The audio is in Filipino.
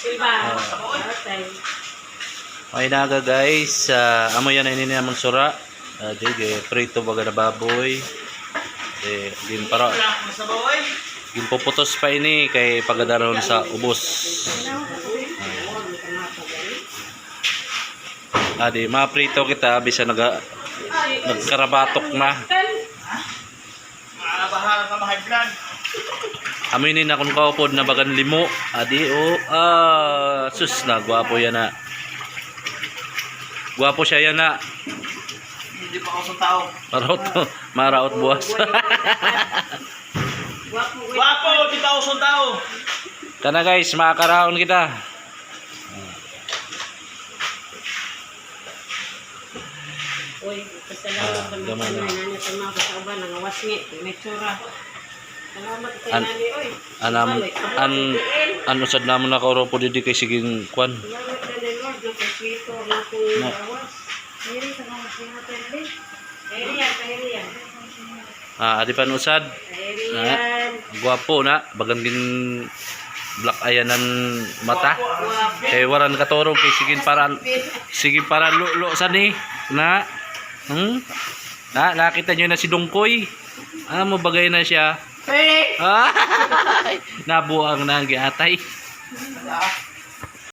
Silva. Okay. May naga guys, uh, amo yan ini namang sura. Uh, dige prito baga na baboy. Eh, din para ginpuputos pa ini kay pagadaron sa ubos. Adi, maprito kita bisa naga nagkarabatok na. Maabahan ka ma-high blood. Aminin na kung kaupod na bagan limo. Adi, oh, ah, sus na, gwapo yan na. Gwapo siya yan na. Hindi pa ako sa tao. Maraot, maraot buwas. Guwapo, guwapo. Wapo, di pa ako sa tao. Kana guys, makakaraon kita. Uy, pasalamat Ah, sa mga gaman na. kanay nani sa mga kasauban, ng wasngit, may tsura. An-. Anam, an, an usad namon na kauro po didi kay siging kwan. Na Na. kahiriyan. Ah, adi pan usad. Kahiriyan. Gwapo na, bagan din black ayanan mata. Guwapo. Kay waran katoro kay sigin para sigin para lulo sa ni na. Hmm? Na, nakita niyo na si Dongkoy. Ah, mo bagay na siya. Ay, nabuang na ang giatay. Ah,